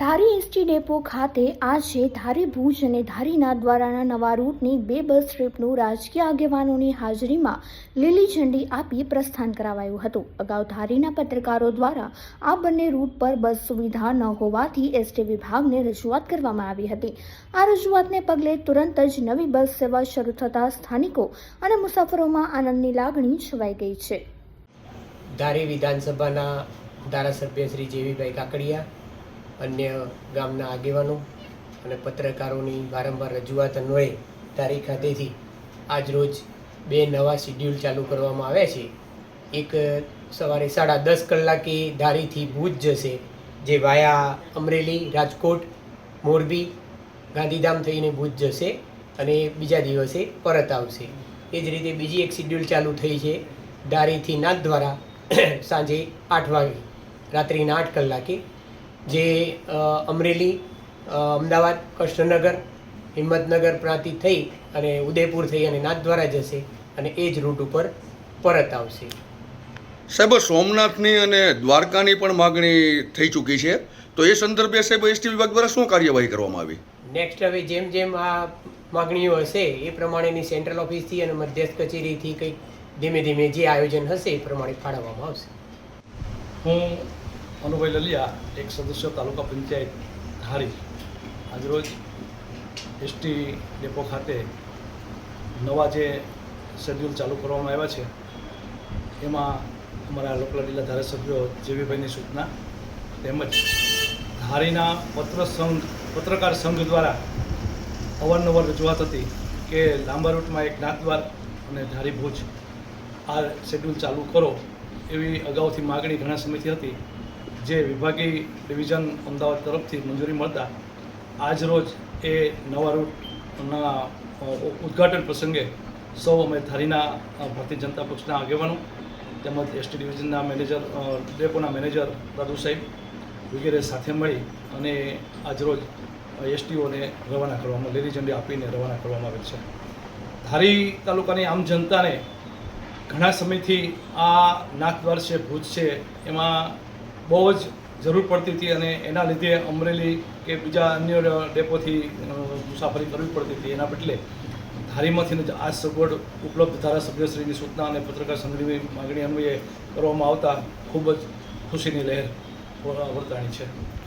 ધારી ST depot ખાતે આજે ધારી ભુજ અને ધારીના દ્વારાના નવા રૂટની બે બસ ટ્રીપનું રાજકીય આગેવાનોની હાજરીમાં લીલી ઝંડી આપી પ્રસ્થાન કરાવાયું હતું. અગાઉ ધારીના પત્રકારો દ્વારા આ બંને રૂટ પર બસ સુવિધા ન હોવાથી એસટી વિભાગને રજૂઆત કરવામાં આવી હતી. આ રજૂઆતને પગલે તુરંત જ નવી બસ સેવા શરૂ થતાં સ્થાનિકો અને મુસાફરોમાં આનંદની લાગણી છવાઈ ગઈ છે. ધારી વિધાનસભાના ધારાસભ્ય શ્રી જેવીભાઈ કાકડિયા અન્ય ગામના આગેવાનો અને પત્રકારોની વારંવાર રજૂઆત અન્વયે ધારી ખાતેથી આજરોજ બે નવા શિડ્યુલ ચાલુ કરવામાં આવ્યા છે. એક સવારે સાડા દસ કલાકે ધારીથી ભુજ જશે, જે વાયા અમરેલી, રાજકોટ, મોરબી, ગાંધીધામ થઈને ભુજ જશે અને બીજા દિવસે પરત આવશે. એ જ રીતે બીજી એક શિડ્યુલ ચાલુ થઈ છે, ધારીથી નાથ દ્વારા, સાંજે આઠ વાગે, રાત્રિના આઠ કલાકે જે અમરેલી અમદાવાદ કૃષ્ણનગર હિંમતનગર પ્રાંતિ થઈ અને ઉદયપુર થઈ અને નાથ દ્વારા જશે અને એ જ રૂટ ઉપર પરત આવશે. સાહેબ સોમનાથની અને દ્વારકાની પણ માગણી થઈ ચૂકી છે. તો એ સંદર્ભે સાહેબ એસટી વિભાગ દ્વારા શું કાર્યવાહી કરવામાં આવી? નેક્સ્ટ હવે જેમ જેમ આ માગણીઓ હશે એ પ્રમાણેની સેન્ટ્રલ ઓફિસથી અને મધ્યસ્થ કચેરીથી કંઈક ધીમે ધીમે જે આયોજન હશે એ પ્રમાણે ફાળવવામાં આવશે. હું અનુભાઈ લલિયા એક સદસ્ય તાલુકા પંચાયત ધારી. આજરોજ એસટી ડેપો ખાતે નવા જે શેડ્યુલ ચાલુ કરવામાં આવ્યા છે, એમાં અમારા લોકલ જિલ્લા ધારાસભ્યો જેવીભાઈની સૂચના તેમજ ધારીના પત્ર સંઘ, પત્રકાર સંઘ દ્વારા અવારનવાર રજૂઆત હતી કે લાંબા રૂટમાં એક નાથદ્વાર અને ધારી ભુજ આ શેડ્યુલ ચાલુ કરો એવી અગાઉથી માગણી ઘણા સમયથી હતી. જે વિભાગીય ડિવિઝન અમદાવાદ તરફથી મંજૂરી મળતા આજ રોજ એ નવા રૂટના ઉદ્ઘાટન પ્રસંગે સૌ અમે ધારીના ભારતીય જનતા પક્ષના આગેવાનો તેમજ એસટી ડિવિઝનના મેનેજર ડેપોના મેનેજર દાદુ સાહેબ વગેરે સાથે મળી અને આજરોજ એસટીઓને રવાના કરવામાં લીલી ઝંડી આપીને રવાના કરવામાં આવેલ છે. ધારી તાલુકાની આમ જનતાને ઘણા સમયથી આ નાથદ્વાર છે ભૂજ છે, એમાં બહુ જ જરૂર પડતી હતી અને એના લીધે અમરેલી કે બીજા અન્ય ડેપોથી મુસાફરી કરવી પડતી હતી. એના બદલે ધારીમાંથી આ સગવડ ઉપલબ્ધ ધારાસભ્યશ્રીની સૂચના અને પત્રકાર સંઘની માગણી અન્વયે કરવામાં આવતા ખૂબ જ ખુશીની લહેર વર્તાણી છે.